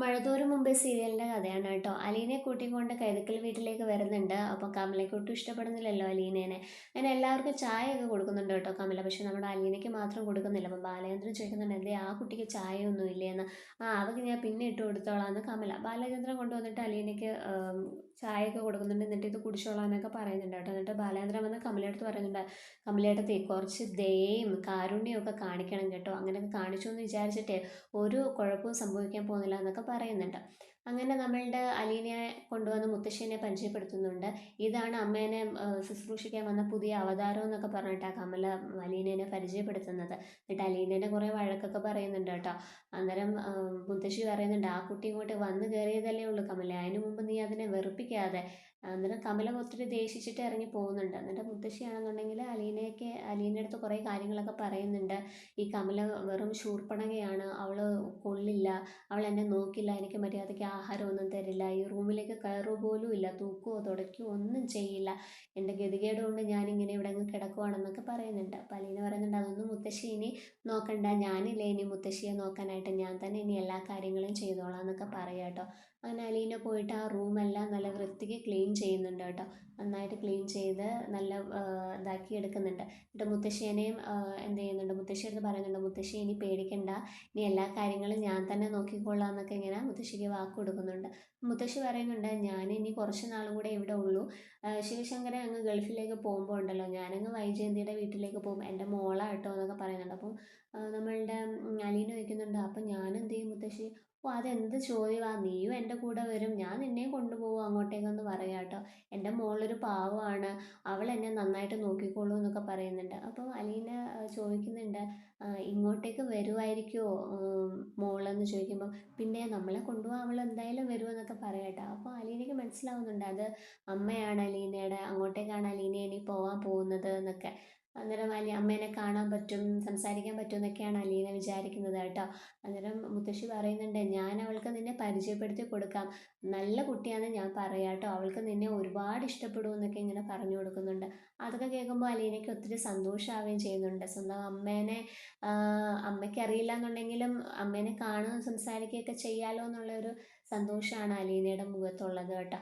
മഴതോരും മുമ്പേ സീരിയലിന്റെ കഥയാണ് കേട്ടോ. അലീനെ കൂട്ടിക്കൊണ്ട് കൈതക്കൽ വീട്ടിലേക്ക് വരുന്നുണ്ട്. അപ്പോൾ കമലയ്ക്ക് ഒട്ടും ഇഷ്ടപ്പെടുന്നില്ലല്ലോ അലീനേനെ. അങ്ങനെ എല്ലാവർക്കും ചായയൊക്കെ കൊടുക്കുന്നുണ്ട് കേട്ടോ കമല. പക്ഷെ നമ്മുടെ അലീനയ്ക്ക് മാത്രം കൊടുക്കുന്നില്ല. അപ്പോൾ ബാലചന്ദ്രൻ ചോദിക്കുന്നുണ്ട് എന്തേ ആ കുട്ടിക്ക് ചായ ഒന്നും ഇല്ലേന്ന്? ആ അവർക്ക് ഞാൻ പിന്നെ ഇട്ട് കൊടുത്തോളാം കമല. ബാലചന്ദ്രൻ കൊണ്ടുവന്നിട്ട് അലീനയ്ക്ക് ചായയൊക്കെ കൊടുക്കുന്നുണ്ട്. എന്നിട്ട് ഇത് കുടിച്ചോളാന്നൊക്കെ പറയുന്നുണ്ട് കേട്ടോ. എന്നിട്ട് ബാലചന്ദ്രൻ വന്ന് കമലയെടുത്ത് പറയുന്നുണ്ട് കമലയെടുത്ത് കുറച്ച് ദയയും കാരുണ്യവും ഒക്കെ കാണിക്കണം കേട്ടോ. അങ്ങനെയൊക്കെ കാണിച്ചു എന്ന് വിചാരിച്ചിട്ട് ഒരു കുഴപ്പവും സംഭവിക്കാൻ പോകുന്നില്ല എന്നൊക്കെ പറയുന്നുണ്ട്. അങ്ങനെ നമ്മളുടെ അലീനയെ കൊണ്ടുവന്ന് മുത്തശ്ശിനെ പരിചയപ്പെടുത്തുന്നുണ്ട്. ഇതാണ് അമ്മേനെ ശുശ്രൂഷിക്കാൻ വന്ന പുതിയ അവതാരം എന്നൊക്കെ പറഞ്ഞിട്ട് ആ കമല അലീനേനെ പരിചയപ്പെടുത്തുന്നത്. എന്നിട്ട് അലീനേനെ കുറേ വഴക്കൊക്കെ പറയുന്നുണ്ട് കേട്ടോ. അന്നേരം മുത്തശ്ശി പറയുന്നുണ്ട് ആ കുട്ടി ഇങ്ങോട്ട് വന്ന് കയറിയതല്ലേ ഉള്ളൂ കമല. അതിനു മുമ്പ് നീ അതിനെ വെറുപ്പിക്കാതെ അന്നേരം കമല ഒത്തിരി ദേഷിച്ചിട്ട് ഇറങ്ങി പോകുന്നുണ്ട്. എന്നിട്ട് മുത്തശ്ശിയാണെന്നുണ്ടെങ്കിൽ അലീനയ്ക്ക് അലീനയുടെ അടുത്ത് കുറേ കാര്യങ്ങളൊക്കെ പറയുന്നുണ്ട്. ഈ കമല വെറും ശൂർപ്പണകയാണ്. അവൾ കൊള്ളില്ല. അവൾ എന്നെ നോക്കില്ല. എനിക്ക് മര്യാദയ്ക്ക് ആഹാരമൊന്നും തരില്ല. ഈ റൂമിലേക്ക് കയറുക പോലും ഇല്ല. തൂക്കുകയോ തുടയ്ക്കുകയോ ഒന്നും ചെയ്യില്ല. എന്റെ ഗതികേട് കൊണ്ട് ഞാനിങ്ങനെ ഇവിടെ അങ്ങ് കിടക്കുവാണെന്നൊക്കെ പറയുന്നുണ്ട്. അപ്പോൾ അലീന പറയുന്നുണ്ട് അതൊന്നും മുത്തശ്ശി ഇനി നോക്കണ്ട. ഞാനില്ലേ ഇനി മുത്തശ്ശിയെ നോക്കാനായിട്ട്. ഞാൻ തന്നെ ഇനി എല്ലാ കാര്യങ്ങളും ചെയ്തോളാം എന്നൊക്കെ കേട്ടോ. അങ്ങനെ അലീന പോയിട്ട് ആ റൂമെല്ലാം നല്ല വൃത്തിക്ക് ക്ലീൻ ചെയ്യുന്നുണ്ട് കേട്ടോ. നന്നായിട്ട് ക്ലീൻ ചെയ്ത് നല്ല ഇതാക്കി എടുക്കുന്നുണ്ട്. എന്നിട്ട് മുത്തശ്ശിയെയും എന്ത് ചെയ്യുന്നുണ്ട്? മുത്തശ്ശി പറയുന്നുണ്ട് മുത്തശ്ശി ഇനി പേടിക്കണ്ട. ഇനി എല്ലാ കാര്യങ്ങളും ഞാൻ തന്നെ നോക്കിക്കൊള്ളാം എന്നൊക്കെ ഇങ്ങനെ മുത്തശ്ശിക്ക് വാക്ക് കൊടുക്കുന്നുണ്ട്. മുത്തശ്ശി പറയുന്നുണ്ട് ഞാൻ ഇനി കുറച്ച് നാളും കൂടെ ഇവിടെ ഉള്ളൂ. ശിവശങ്കരൻ അങ്ങ് ഗൾഫിലേക്ക് പോകുമ്പോൾ ഉണ്ടല്ലോ. ഞാനങ്ങ് വൈജയന്തിയുടെ വീട്ടിലേക്ക് പോകും. എന്റെ മോളാ കേട്ടോ എന്നൊക്കെ പറയുന്നുണ്ട്. അപ്പം നമ്മളുടെ അലീന ചോദിക്കുന്നുണ്ട് അപ്പം ഞാൻ ചെയ്യും മുത്തശ്ശി ഓ അതെന്ത് ചോദ്യമാണ് നീയും എന്റെ കൂടെ വരും. ഞാൻ നിന്നെ കൊണ്ടുപോകും അങ്ങോട്ടേക്കൊന്ന് പറയാം കേട്ടോ. എന്റെ മോളൊരു പാവമാണ്. അവൾ എന്നെ നന്നായിട്ട് നോക്കിക്കോളൂ എന്നൊക്കെ പറയുന്നുണ്ട്. അപ്പോൾ അലീന ചോദിക്കുന്നുണ്ട് ഇങ്ങോട്ടേക്ക് വരുമായിരിക്കുമോ മോളെന്ന് ചോദിക്കുമ്പോൾ പിന്നെ നമ്മളെ കൊണ്ടുപോകാൻ അവൾ എന്തായാലും വരുമെന്നൊക്കെ പറയാം കേട്ടോ. അപ്പോൾ അലീനയ്ക്ക് മനസ്സിലാവുന്നുണ്ട് അത് അമ്മയാണ് അലീനയുടെ അങ്ങോട്ടേക്കാണ് അലീന ഇനി പോകാൻ പോകുന്നത് എന്നൊക്കെ. അന്നേരം അലി അമ്മേനെ കാണാൻ പറ്റും സംസാരിക്കാൻ പറ്റും എന്നൊക്കെയാണ് അലീന വിചാരിക്കുന്നത് കേട്ടോ. അന്നേരം മുത്തശ്ശി പറയുന്നുണ്ട് ഞാൻ അവൾക്ക് നിന്നെ പരിചയപ്പെടുത്തി കൊടുക്കാം. നല്ല കുട്ടിയാണെന്ന് ഞാൻ പറയാം കേട്ടോ. അവൾക്ക് നിന്നെ ഒരുപാട് ഇഷ്ടപ്പെടും എന്നൊക്കെ ഇങ്ങനെ പറഞ്ഞു കൊടുക്കുന്നുണ്ട്. അതൊക്കെ കേൾക്കുമ്പോൾ അലീനയ്ക്ക് ഒത്തിരി സന്തോഷമാവുകയും ചെയ്യുന്നുണ്ട്. സ്വന്തം അമ്മേനെ അമ്മയ്ക്ക് അറിയില്ല എന്നുണ്ടെങ്കിലും അമ്മേനെ കാണുകയും സംസാരിക്കുകയൊക്കെ ചെയ്യാമല്ലോ എന്നുള്ളൊരു സന്തോഷമാണ് അലീനയുടെ മുഖത്തുള്ളത് കേട്ടോ.